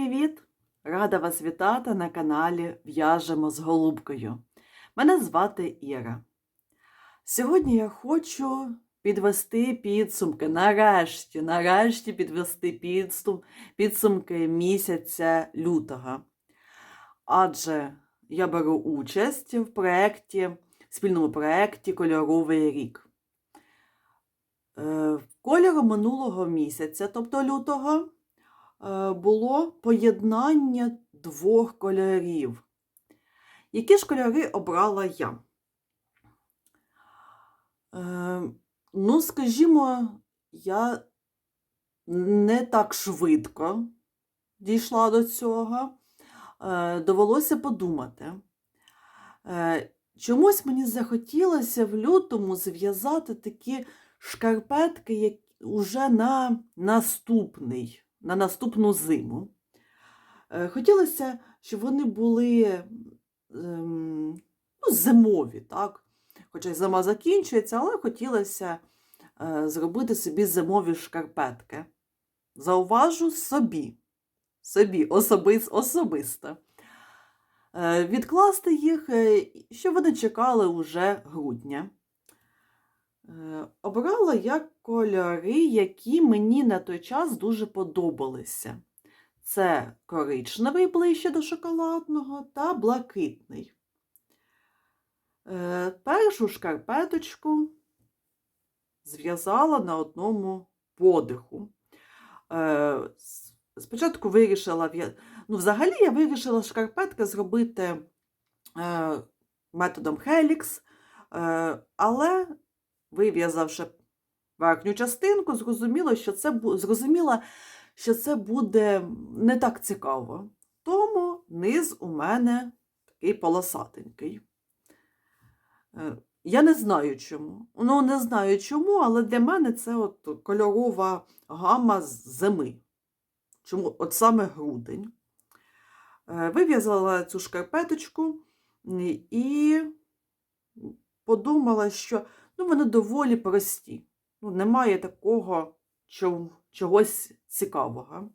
Привіт! Рада вас вітати на каналі В'яжемо з Голубкою. Мене звати Іра. Сьогодні я хочу підвести підсумки. Нарешті, нарешті підвести підсум, підсумки місяця лютого. Адже я беру участь в проєкті, спільному проєкті Кольоровий рік. Е, Кольором минулого місяця, тобто лютого, було поєднання двох кольорів. Які ж кольори обрала я? Е, Ну, скажімо, я не так швидко дійшла до цього. Е, Довелося подумати. Е, Чомусь мені захотілося в лютому зв'язати такі шкарпетки як уже на наступний, на наступну зиму. Е, Хотілося, щоб вони були ем, ну, зимові, так? Хоча зима закінчується, але хотілося е, зробити собі зимові шкарпетки. Зауважу собі, собі особис, особисто. Е, Відкласти їх, щоб вони чекали уже грудня. Е, Обрала я кольори, які мені на той час дуже подобалися. Це коричневий ближче до шоколадного та блакитний. Е, Першу шкарпеточку зв'язала на одному подиху. Е, Спочатку вирішила, ну, взагалі я вирішила шкарпетки зробити методом Helix, але вив'язавши верхню частинку, зрозуміло, що це, зрозуміла, що це буде не так цікаво. Тому низ у мене такий полосатенький. Е, Я не знаю чому. Ну, не знаю чому, але для мене це от кольорова гама зими. Чому от саме грудень. Е, Вив'язала цю шкарпеточку і подумала, що ну, вони доволі прості. Ну, немає такого чого- чогось цікавого.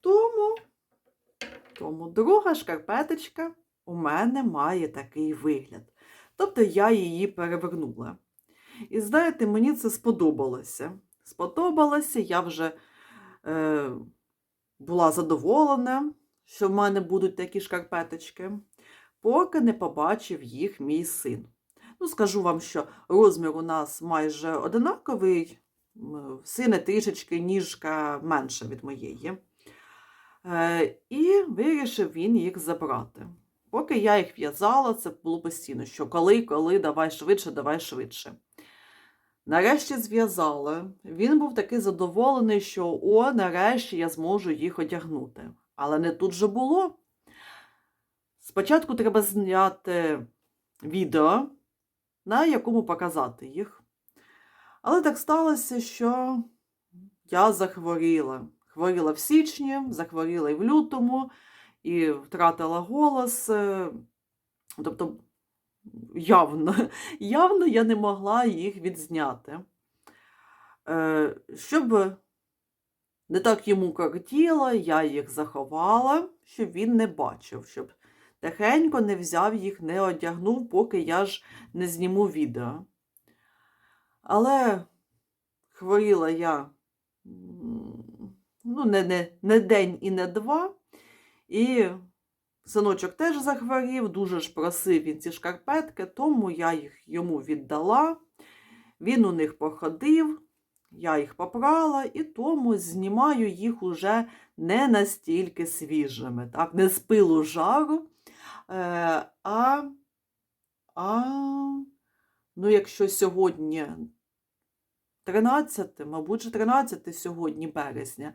Тому, тому друга шкарпеточка у мене має такий вигляд. Тобто я її перевернула. І знаєте, мені це сподобалося. Сподобалося, я вже е, була задоволена, що в мене будуть такі шкарпеточки, поки не побачив їх мій син. Ну, скажу вам, що розмір у нас майже одинаковий, сина трішечки ніжка менша від моєї. Е, і вирішив він їх забрати. Поки я їх в'язала, це було постійно, що коли, коли, давай швидше, давай швидше. Нарешті зв'язала. Він був такий задоволений, що о, нарешті я зможу їх одягнути. Але не тут же було. Спочатку треба зняти відео, на якому показати їх. Але так сталося, що я захворіла. Хворіла в січні, захворіла і в лютому, і втратила голос. Тобто, явно, явно я не могла їх відзняти. Е, Щоб не так йому кортіло, я їх заховала, щоб він не бачив, щоб тихенько не взяв їх, не одягнув, поки я ж не зніму відео. Але хворіла я ну, не, не, не день і не два. І синочок теж захворів, дуже ж просив він ці шкарпетки, тому я їх йому віддала. Він у них походив, я їх попрала, і тому знімаю їх уже не настільки свіжими, так, не з пилу жару. Е, а, а, ну, якщо сьогодні 13, мабуть, же 13 сьогодні березня,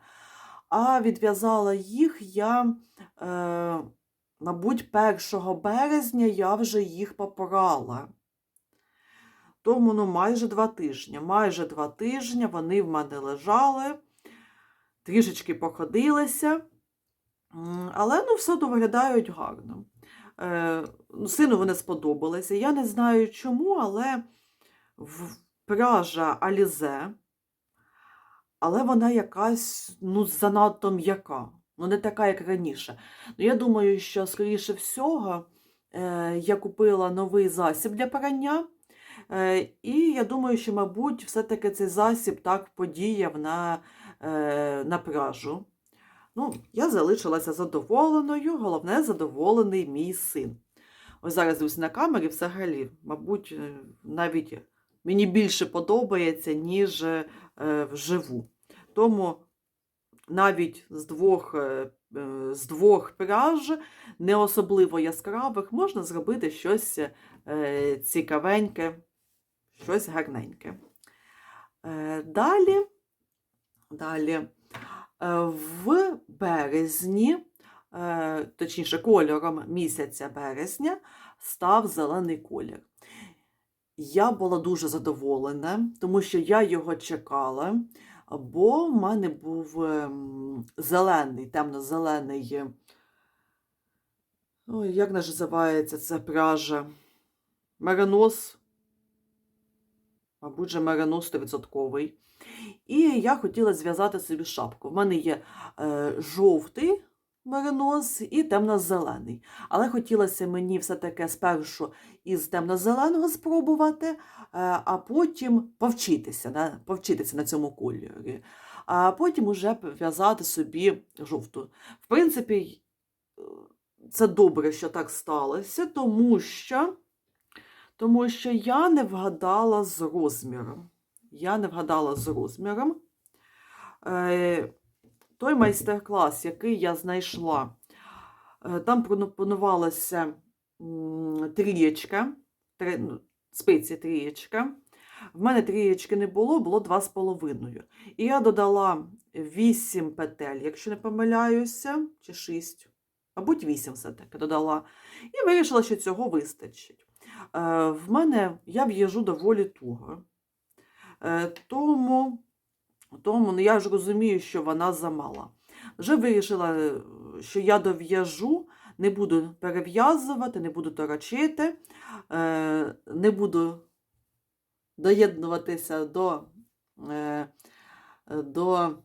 а відв'язала їх я, е, мабуть, 1 березня я вже їх попрала. Тому ну, майже два тижні. Майже два тижні вони в мене лежали, трішечки походилися, але ну, все одно виглядають гарно. Е, ну, Сину вони сподобалися. Я не знаю чому, але в пряжа Алізе але вона якась ну, занадто м'яка. Ну, не така, як раніше. Ну, я думаю, що, скоріше всього, е, я купила новий засіб для прання. Е, і я думаю, що, мабуть, все-таки цей засіб так подіяв на, е, на пряжу. Ну, я залишилася задоволеною, головне, задоволений мій син. Ось зараз дивлюсь на камері взагалі, мабуть, е, навіть мені більше подобається, ніж вживу. Тому навіть з двох, з двох пряж, не особливо яскравих, можна зробити щось цікавеньке, щось гарненьке. Е, Далі, далі е, в березні, е, точніше, кольором місяця березня став зелений колір. Я була дуже задоволена, тому що я його чекала, бо в мене був ем, зелений, темно-зелений. Ой, як називається ця пряжа? Меринос. Мабуть, же меринос 100%. І я хотіла зв'язати собі шапку. В мене є е, жовтий меринос і темно-зелений. Але хотілося мені все-таки спершу із темно-зеленого спробувати, е, а потім повчитися, на, повчитися на цьому кольорі. А потім уже в'язати собі жовту. В принципі, е, це добре, що так сталося, тому що, тому що я не вгадала з розміром. Я не вгадала з розміром. Е, той майстер-клас, який я знайшла, е, там пропонувалася трієчка, ну, спиці трієчка. В мене трієчки не було, було два з половиною. І я додала 8 петель, якщо не помиляюся, чи 6, мабуть, 8 все-таки додала. І вирішила, що цього вистачить. Е, В мене я в'їжу доволі туго. Е, Тому, тому ну, я ж розумію, що вона замала. Вже вирішила, е, що я дов'яжу, не буду перев'язувати, не буду торочити, не буду доєднуватися до, до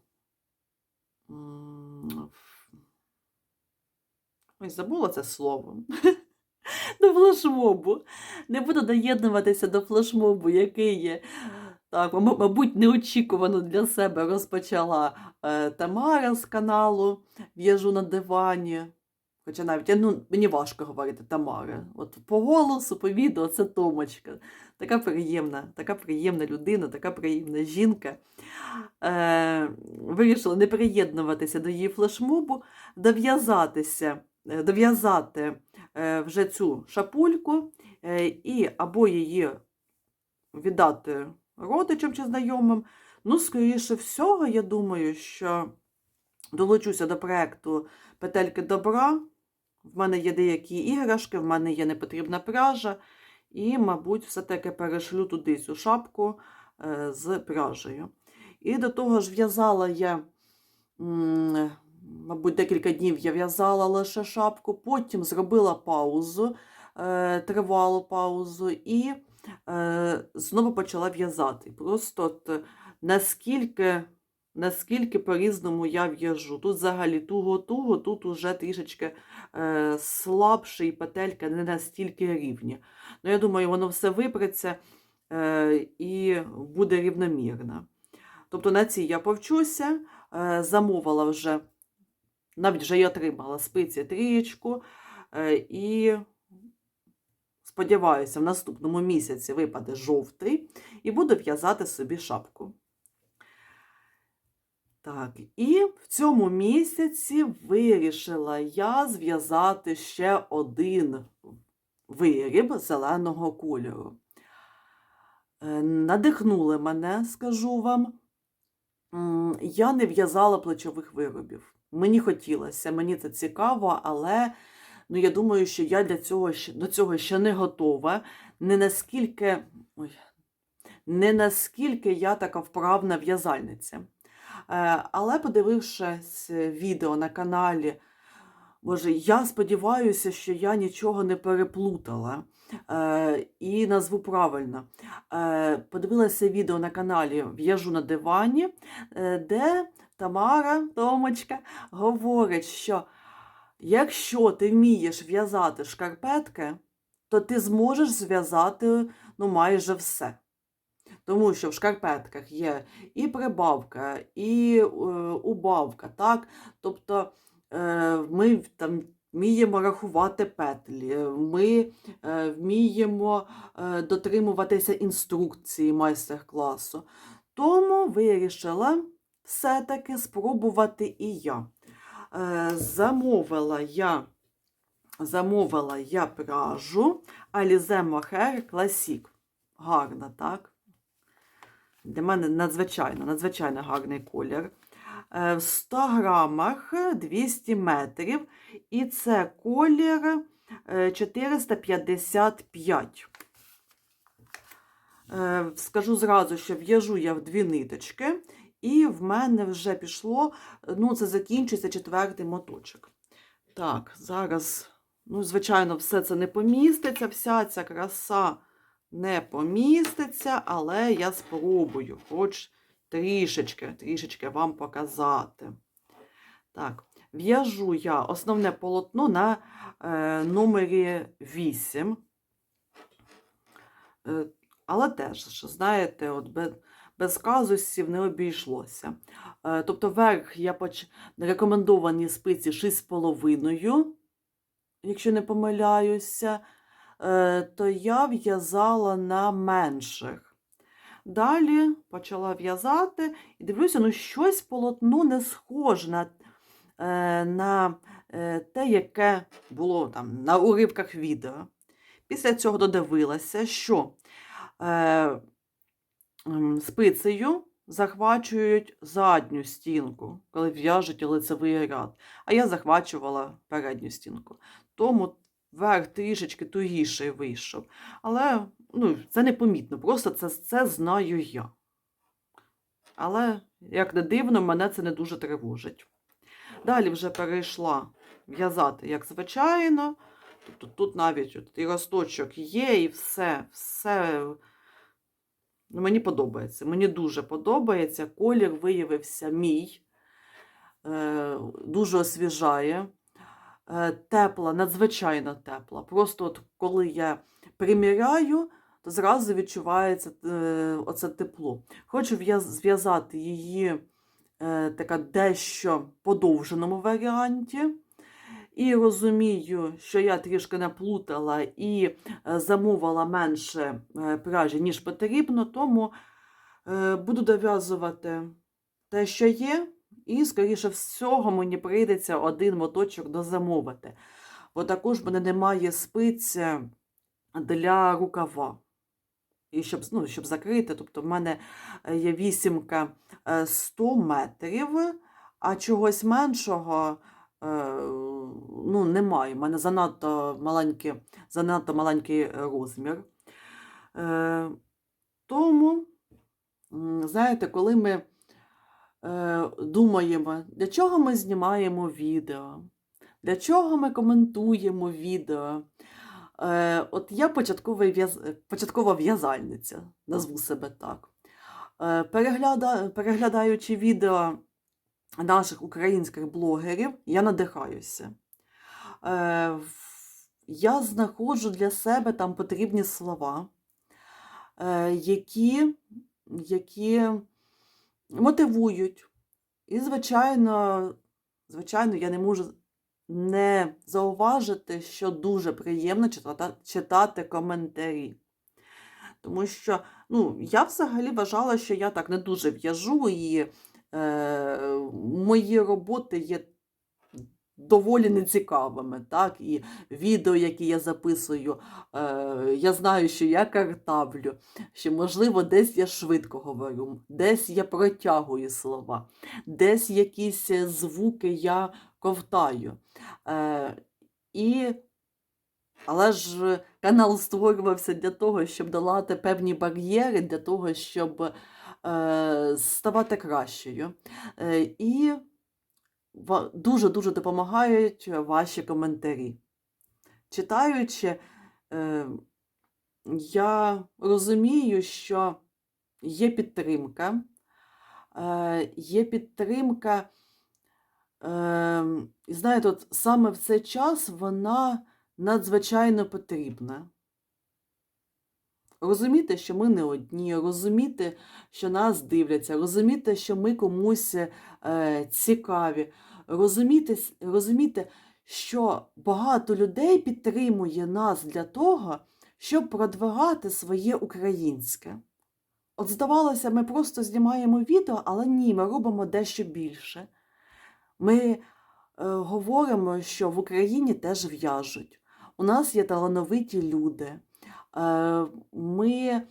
забула це слово. До флешмобу. Не буду доєднуватися до флешмобу, який є. Так, мабуть, неочікувано для себе розпочала е, Тамара з каналу В'яжу на дивані. Хоча навіть ну, мені важко говорити Тамара. От по голосу, по відео це Томочка. Така приємна, така приємна людина, така приємна жінка. Е, вирішила не приєднуватися до її флешмобу, дов'язатися, е, дов'язати вже цю шапульку е, і або її віддати родичам чи знайомим. Ну, скоріше всього, я думаю, що долучуся до проєкту Петельки добра. В мене є деякі іграшки, в мене є непотрібна пряжа, і, мабуть, все-таки перешлю туди цю шапку е, з пряжею. І до того ж в'язала я, мабуть, декілька днів я в'язала лише шапку, потім зробила паузу, е, тривалу паузу, і е, знову почала в'язати. Просто от, е, наскільки, наскільки по-різному я в'яжу. Тут взагалі туго-туго, тут уже трішечки слабше і петелька не настільки рівні. Ну, я думаю, воно все випреться і буде рівномірно. Тобто на цій я повчуся, замовила вже, навіть вже й отримала спиці трієчку, е, і сподіваюся, в наступному місяці випаде жовтий, і буду в'язати собі шапку. Так, і в цьому місяці вирішила я зв'язати ще один виріб зеленого кольору. Е, Надихнули мене, скажу вам. Я не в'язала плечових виробів. Мені хотілося, мені це цікаво, але ну, я думаю, що я для цього до цього ще не готова. Не наскільки, ой, не наскільки я така вправна в'язальниця. Е, Але подивившись відео на каналі Боже, я сподіваюся, що я нічого не переплутала е, і назву правильно. Е, подивилася відео на каналі В'яжу на дивані, е, де Тамара Томочка говорить, що якщо ти вмієш в'язати шкарпетки, то ти зможеш зв'язати ну, майже все. Тому що в шкарпетках є і прибавка, і е, убавка, так? Тобто е, ми там вміємо рахувати петлі, ми е, вміємо е, дотримуватися інструкції майстер-класу. Тому вирішила все-таки спробувати і я. Е, замовила я замовила я пряжу Alize Mohair Classic. Гарна, так? Для мене надзвичайно, надзвичайно гарний колір. Е, В 100 грамах 200 метрів. І це колір е, 455. Е, Скажу зразу, що в'яжу я в дві ниточки, і в мене вже пішло, ну, це закінчується четвертий моточок. Так, зараз, ну, звичайно, все це не поміститься, вся ця краса не поміститься, але я спробую, хоч трішечки, трішечки вам показати. Так, в'яжу я основне полотно на е, номері 8. Е, але теж, знаєте, от без, казусів не обійшлося. Е, тобто верх я поч... рекомендовані спиці 6,5, якщо не помиляюся, е, то я в'язала на менших. Далі почала в'язати і дивлюся, ну щось полотно не схоже на, е, на те, яке було там на уривках відео. Після цього додивилася, що спицею захвачують задню стінку, коли в'яжуть лицевий ряд. А я захвачувала передню стінку. Тому верх трішечки тугіший вийшов. Але ну, це непомітно, просто це, це знаю я. Але, як не дивно, мене це не дуже тривожить. Далі вже перейшла в'язати, як звичайно. Тобто тут навіть от і росточок є, і все, все. Ну, мені подобається. Мені дуже подобається. Колір виявився мій, е, дуже освіжає. Е, тепла, надзвичайно тепла. Просто от коли я приміряю, то зразу відчувається е, оце тепло. Хочу зв'язати її така дещо подовженому варіанті. І розумію, що я трішки наплутала і е, замовила менше е, пряжі, ніж потрібно, тому е, буду дов'язувати те, що є, і, скоріше всього, мені прийдеться один моточок дозамовити. Бо також в мене немає спиць е, для рукава. І щоб, ну, щоб закрити, тобто в мене є вісімка е, 100 метрів, а чогось меншого ну, немає. У мене занадто маленький, занадто маленький е, розмір. Е, тому, знаєте, коли ми е, думаємо, для чого ми знімаємо відео, для чого ми коментуємо відео. Е, от я початкова в'язальниця, назву себе так. Е. Переглядаючи відео наших українських блогерів, я надихаюся. Е, я знаходжу для себе там потрібні слова, е, які, які мотивують. І, звичайно, звичайно, я не можу не зауважити, що дуже приємно читати, читати коментарі. Тому що ну, я взагалі вважала, що я так не дуже в'яжу, і мої роботи є доволі нецікавими. Так? І відео, які я записую, е, я знаю, що я картавлю, що, можливо, десь я швидко говорю, десь я протягую слова, десь якісь е, звуки я ковтаю. Е, і але ж канал створювався для того, щоб долати певні бар'єри, для того, щоб е, ставати кращою. Е, і дуже-дуже допомагають ваші коментарі. Читаючи, е, я розумію, що є підтримка, е, є підтримка, е, і знаєте, от саме в цей час вона надзвичайно потрібна. Розуміти, що ми не одні, розуміти, що нас дивляться, розуміти, що ми комусь е, цікаві, розуміти, розуміти, що багато людей підтримує нас для того, щоб продвигати своє українське. От здавалося, ми просто знімаємо відео, але ні, ми робимо дещо більше. Ми е, говоримо, що в Україні теж в'яжуть. У нас є талановиті люди. Ми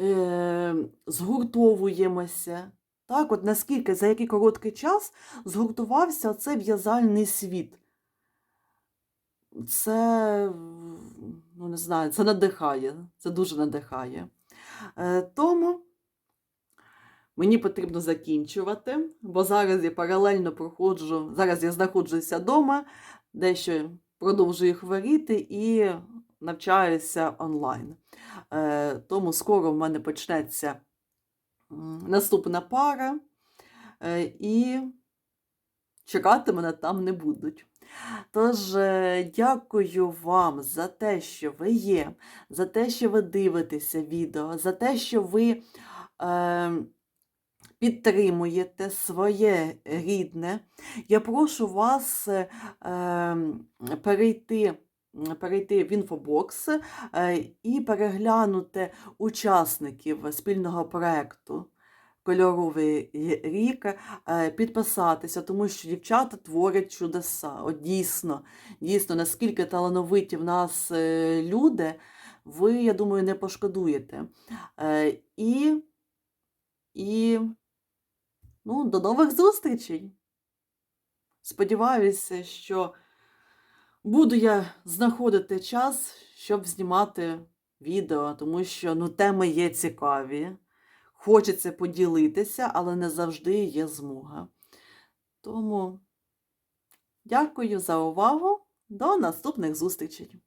е, згуртовуємося. Так, от наскільки за який короткий час згуртувався цей в'язальний світ. Це, ну не знаю, це надихає, це дуже надихає. Е, тому мені потрібно закінчувати, бо зараз я паралельно проходжу, зараз я знаходжуся вдома, дещо продовжую хворіти і навчаюся онлайн. Е, тому скоро в мене почнеться наступна пара, е, і чекати мене там не будуть. Тож, е, дякую вам за те, що ви є, за те, що ви дивитеся відео, за те, що ви е, підтримуєте своє рідне. Я прошу вас е, перейти. Перейти в інфобокс е, і переглянути учасників спільного проекту Кольоровий рік, е, підписатися, тому що дівчата творять чудеса. От дійсно, дійсно, наскільки талановиті в нас е, люди, ви, я думаю, не пошкодуєте. І, і ну, до нових зустрічей. Сподіваюся, що буду я знаходити час, щоб знімати відео, тому що ну, теми є цікаві. Хочеться поділитися, але не завжди є змога. Тому дякую за увагу. До наступних зустрічей!